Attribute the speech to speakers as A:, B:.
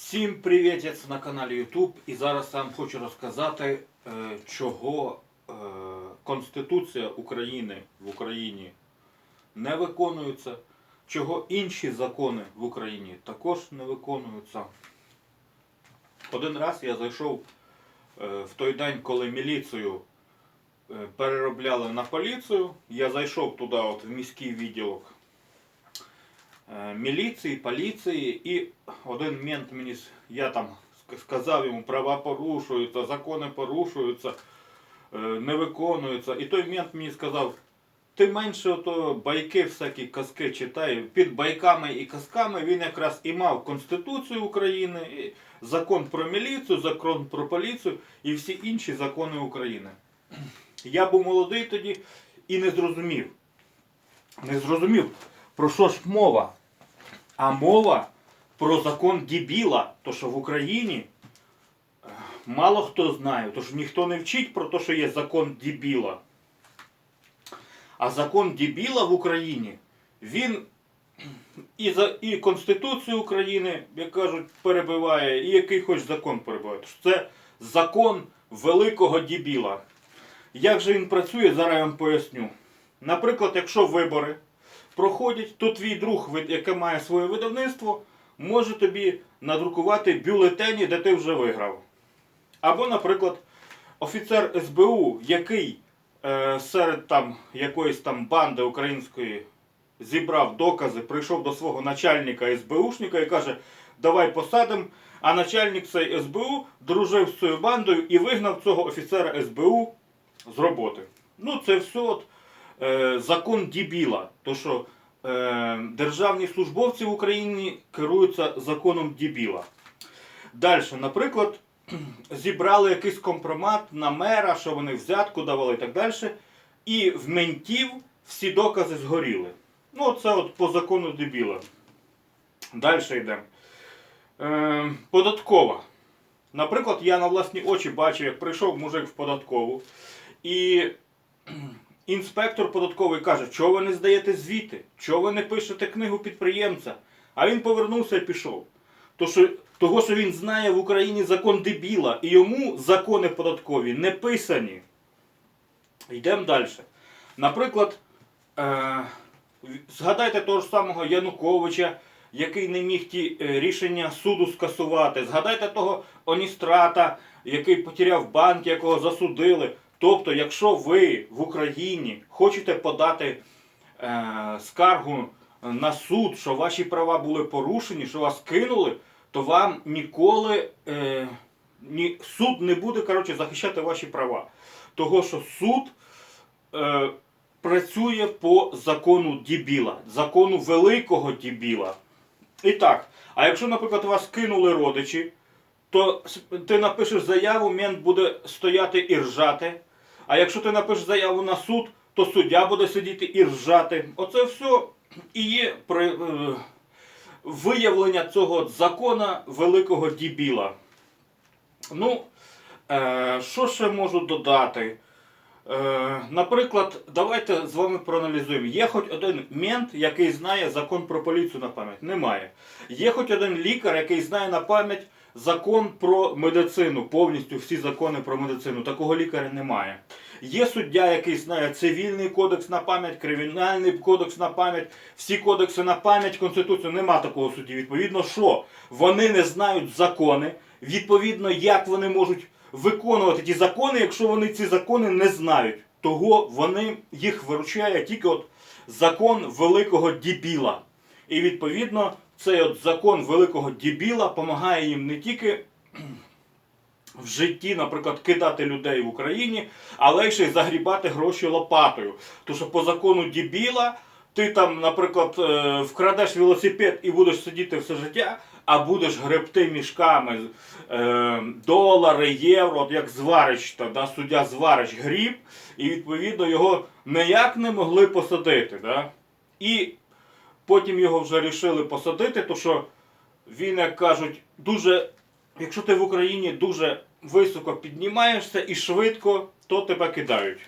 A: Всім привіт на каналі YouTube. І зараз я вам хочу розказати, е, чого е, Конституція України в Україні не виконується, чого інші закони в Україні також не виконуються. Один раз я зайшов е, в той день, коли міліцію переробляли на поліцію. Я зайшов туди, от, в міський відділок міліції, поліції, і один мент мені, я там сказав йому, права порушуються, закони порушуються, е, не виконуються. І той мент мені сказав, ти менше ото байки, всякі казки читай. Під байками і казками він якраз і мав Конституцію України, і закон про міліцію, закон про поліцію і всі інші закони України. Я був молодий тоді і не зрозумів. Не зрозумів, про що ж мова. А мова про закон дебіла, то що в Україні е, мало хто знає, то що ніхто не вчить про те, що є закон дебіла. А закон дебіла в Україні, він і, за, і Конституцію України, як кажуть, перебиває, і який хоч закон перебиває. Тож Це закон великого дебіла. Як же він працює, зараз я вам поясню. Наприклад, якщо вибори проходять, то твій друг, яке має своє видавництво, може тобі надрукувати бюлетені, де ти вже виграв. Або, наприклад, офіцер СБУ, який е, серед там якоїсь там банди української зібрав докази, прийшов до свого начальника СБУшника і каже, давай посадимо. А начальник цей СБУ дружив з цією бандою і вигнав цього офіцера СБУ з роботи. Ну, це все от, е, закон дебіла. То, що державні службовці в Україні керуються законом дебіла. Далі, наприклад, зібрали якийсь компромат на мера, що вони взятку давали і так далі. І в ментів всі докази згоріли. Ну, це от по закону дебіла. Далі йдемо. Е, податкова. Наприклад, я на власні очі бачив, як прийшов мужик в податкову, і інспектор податковий каже, чого ви не здаєте звіти, чого ви не пишете книгу підприємця. А він повернувся і пішов. То, що, того, що він знає в Україні закон дебіла, і йому закони податкові не писані. Йдемо далі. Наприклад, е, згадайте того ж самого Януковича, який не міг ті е, рішення суду скасувати. Згадайте того Оністрата, який потеряв банк, якого засудили. Тобто, якщо ви в Україні хочете подати е, скаргу на суд, що ваші права були порушені, що вас кинули, то вам ніколи е, ні, суд не буде коротше, захищати ваші права. Того, що суд е, працює по закону дебіла, закону великого дебіла. І так, а якщо, наприклад, вас кинули родичі, то ти напишеш заяву, мент буде стояти і ржати. А якщо ти напишеш заяву на суд, то суддя буде сидіти і ржати. Оце все і є е, виявлення цього закона великого дебіла. Ну, е, що ще можу додати? Е, наприклад, давайте з вами проаналізуємо. Є хоч один мент, який знає закон про поліцію на пам'ять? Немає. Є хоч один лікар, який знає на пам'ять закон про медицину, повністю всі закони про медицину. Такого лікаря немає. Є суддя, який знає цивільний кодекс на пам'ять, кримінальний кодекс на пам'ять, всі кодекси на пам'ять, конституцію. Нема такого судді. Відповідно, що вони не знають закони. Відповідно, як вони можуть виконувати ті закони, якщо вони ці закони не знають. Того вони їх виручає тільки от закон великого дебіла. І відповідно, цей от закон великого дебіла допомагає їм не тільки в житті, наприклад, кидати людей в Україні, але ще й загрібати гроші лопатою. Тому що по закону дебіла ти там, наприклад, е, вкрадеш велосипед і будеш сидіти все життя, а будеш гребти мішками е, долари, євро, от як зварич, та, да, суддя зварич гріб, і відповідно його ніяк не могли посадити. Да? І потім його вже рішили посадити, тому що він, як кажуть, дуже, якщо ти в Україні дуже високо піднімаєшся і швидко, то тебе кидають.